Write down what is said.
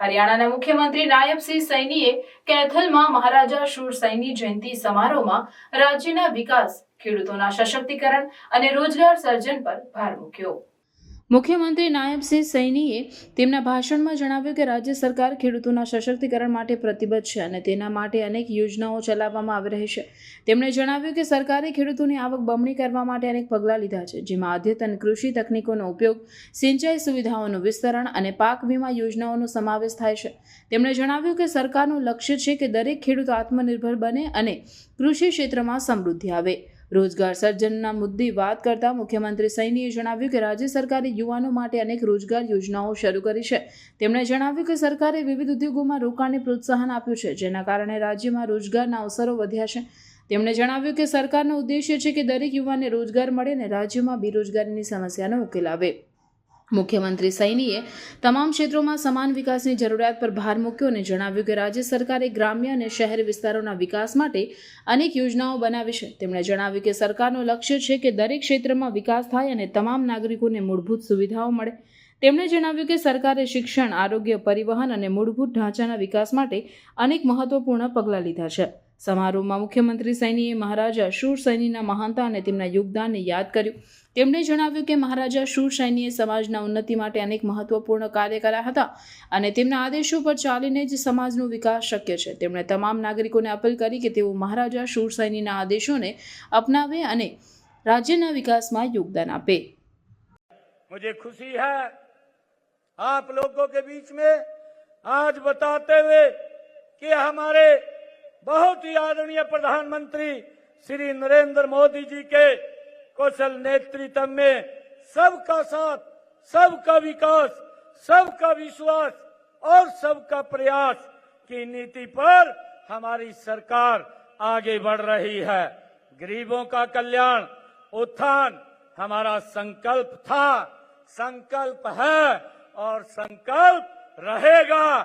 હરિયાણાના મુખ્યમંત્રી નાયબસિંહ સૈનીએ કેથલમાં મહારાજા શૂરસૈની જયંતિ સમારોહમાં રાજ્યના વિકાસ, ખેડૂતોના સશક્તિકરણ અને રોજગાર સર્જન પર ભાર મૂક્યો. મુખ્યમંત્રી નાયબસિંહ સૈનીએ તેમના ભાષણમાં જણાવ્યું કે રાજ્ય સરકાર ખેડૂતોના સશક્તિકરણ માટે પ્રતિબદ્ધ છે અને તેના માટે અનેક યોજનાઓ ચલાવવામાં આવી રહી છે. તેમણે જણાવ્યું કે સરકારે ખેડૂતોની આવક બમણી કરવા માટે અનેક પગલાં લીધા છે, જેમાં અદ્યતન કૃષિ તકનીકોનો ઉપયોગ, સિંચાઈ સુવિધાઓનું વિસ્તરણ અને પાક વીમા યોજનાઓનો સમાવેશ થાય છે. તેમણે જણાવ્યું કે સરકારનું લક્ષ્ય છે કે દરેક ખેડૂત આત્મનિર્ભર બને અને કૃષિ ક્ષેત્રમાં સમૃદ્ધિ આવે. રોજગાર સર્જનના મુદ્દે વાત કરતા મુખ્યમંત્રી સૈનીએ જણાવ્યું કે રાજ્ય સરકારે યુવાનો માટે અનેક રોજગાર યોજનાઓ શરૂ કરી છે. તેમણે જણાવ્યું કે સરકારે વિવિધ ઉદ્યોગોમાં રોકાણને પ્રોત્સાહન આપ્યું છે, જેના કારણે રાજ્યમાં રોજગારના અવસરો વધ્યા છે. તેમણે જણાવ્યું કે સરકારનો ઉદ્દેશ્ય છે કે દરેક યુવાને રોજગાર મળે અને રાજ્યમાં બેરોજગારીની સમસ્યાનો ઉકેલ આવે. મુખ્યમંત્રી સૈનીએ તમામ ક્ષેત્રોમાં સમાન વિકાસની જરૂરિયાત પર ભાર મૂક્યો અને જણાવ્યું કે રાજ્ય સરકારે ગ્રામ્ય અને શહેરી વિસ્તારોના વિકાસ માટે અનેક યોજનાઓ બનાવી છે. તેમણે જણાવ્યું કે સરકારનું લક્ષ્ય છે કે દરેક ક્ષેત્રમાં વિકાસ થાય અને તમામ નાગરિકોને મૂળભૂત સુવિધાઓ મળે. તેમણે જણાવ્યું કે સરકારે શિક્ષણ, આરોગ્ય, પરિવહન અને મૂળભૂત ઢાંચાના વિકાસ માટે અનેક મહત્વપૂર્ણ પગલાં લીધા છે. સમારોહમાં મુખ્યમંત્રી સૈનીએ મહારાજા શૂર સૈનીના મહાનતા અને તેમના યોગદાનને યાદ કર્યું તેમણે જણાવ્યું કે મહારાજા શૂર સૈનીએ સમાજના ઉન્નતિ માટે અનેક મહત્વપૂર્ણ કાર્ય કર્યા હતા અને તેમના આદેશો પર ચાલીને જ સમાજનો વિકાસ શક્ય છે તેમણે તમામ નાગરિકોને અપીલ કરી કે તેઓ મહારાજા શૂર સૈનીના આદેશોને અપનાવે અને રાજ્યના વિકાસમાં યોગદાન આપે मुझे खुशी है आप लोगों के बीच में आज बताते हुए कि हमारे बहुत ही आदरणीय प्रधानमंत्री श्री नरेंद्र मोदी जी के कौशल नेतृत्व में सबका साथ, सबका विकास, सबका विश्वास और सबका प्रयास की नीति पर हमारी सरकार आगे बढ़ रही है। गरीबों का कल्याण, उत्थान हमारा संकल्प था। संकल्प है और संकल्प रहेगा।